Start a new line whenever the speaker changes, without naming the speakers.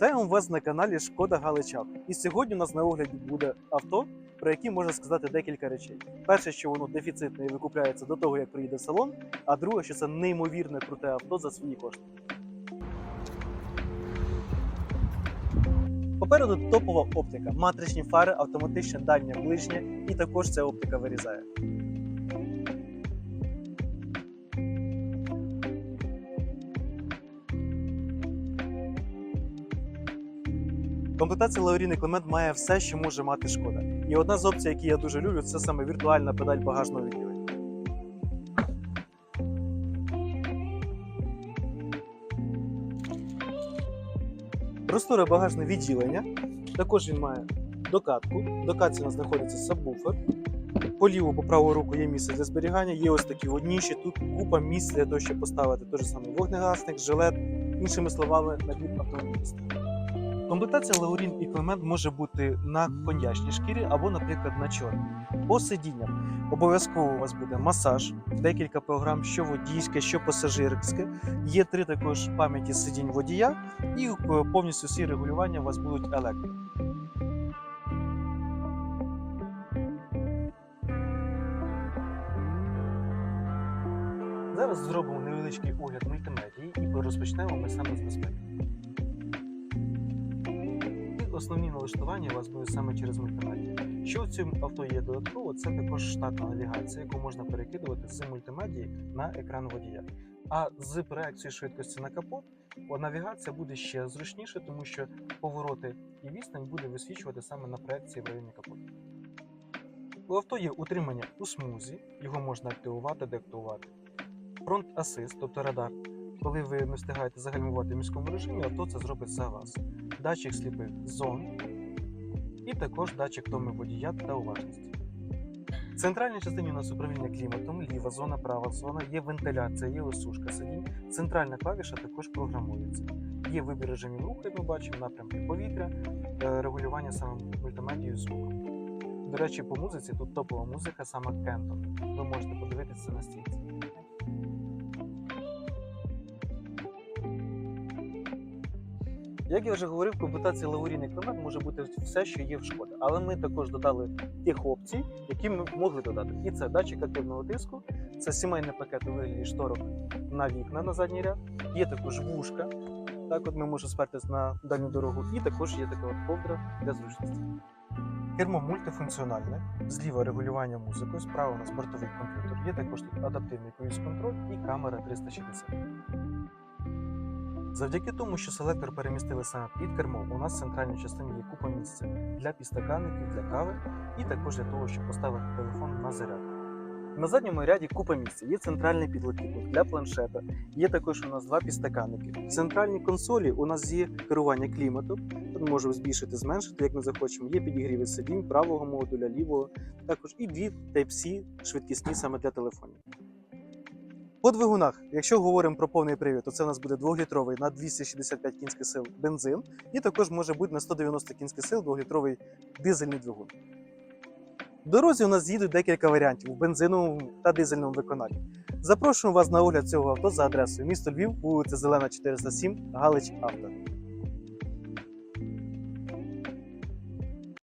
вас на каналі Шкода Галичак. І сьогодні у нас на огляді буде авто, про яке можна сказати декілька речей. Перше, що воно дефіцитне і викупляється до того, як приїде в салон. А друге, що це неймовірне круте авто за свої кошти. Попереду топова оптика, матричні фари, автоматичне дальнє ближнє, і також ця оптика вирізає. Комплектація Лаурін Клемент має все, що може мати шкода. І одна з опцій, які я дуже люблю, це саме віртуальна педаль багажного відділення. Просторе багажне відділення. Також він має докатку. В докатці у нас знаходиться сабвуфер. По ліву, по праву руку є місце для зберігання. Є ось такі одніші. Тут купа місць для того, щоб поставити той же самий вогнегасник, жилет, іншими словами, набір автомобілістів. Комплектація Лаурін і Клемент може бути на коньячній шкірі або, наприклад, на чорній. По сидінням обов'язково у вас буде масаж, декілька програм, що водійське, що пасажирське. Є три також пам'яті сидінь водія, і е, повністю всі регулювання у вас будуть електро. Зараз зробимо невеличкий огляд мультимедії і розпочнемо ми саме з безпеки. Основні налаштування у вас будуть саме через мультимедію. Що в цьому авто є додатково, це також штатна навігація, яку можна перекидувати з мультимедії на екран водія. А з проекцією швидкості на капот навігація буде ще зручніше, тому що повороти і відстань буде висвічувати саме на проекції в районі капоту. У авто є утримання у смузі, його можна активувати, деактивувати. Фронт асист, тобто радар. Коли ви не встигаєте загальмувати в міському режимі, авто це зробить за вас. Датчик сліпих зон і також датчик томи водія та уважності. В центральній частині у нас управління кліматом, ліва зона, права зона, є вентиляція, є осушка сидінь. Центральна клавіша також програмується. Є вибір режимів руху, як ми бачимо, напрямки повітря, е, регулювання саме мультимедією звуком. До речі, по музиці тут топова музика саме Кентон. Ви можете подивитися на стільці. Як я вже говорив, в комплектації Лаурін і може бути все, що є в шкода. Але ми також додали тих опцій, які ми могли додати. І це датчик активного тиску, це сімейний пакет у вигляді шторок на вікна на задній ряд. Є також вушка. Так, от ми можемо спертись на дальню дорогу, і також є така от ковдра для зручності. Кермо мультифункціональне, зліва регулювання музикою, справа у нас бортовий комп'ютер. Є також тут адаптивний круїз контроль і камера 360. Завдяки тому, що селектор перемістили саме під кермо, у нас в центральній частині є купа місця для підстаканників, для кави і також для того, щоб поставити телефон на заряд. На задньому ряді купа місця. Є центральний підлокітник для планшета, є також у нас два підстаканники. В центральній консолі у нас є керування кліматом. Тут ми можемо збільшити, зменшити, як ми захочемо. Є підігріви сидінь правого модуля, лівого, також і дві Type-C швидкісні саме для телефонів. По двигунах, якщо говоримо про повний привід, то це у нас буде 2-літровий на 265 кінських сил бензин, і також може бути на 190 кінських сил 2-літровий дизельний двигун. В дорозі у нас їдуть декілька варіантів в бензиновому та дизельному виконанні. Запрошуємо вас на огляд цього авто за адресою місто Львів, вулиця Зелена 407, Галич Авто.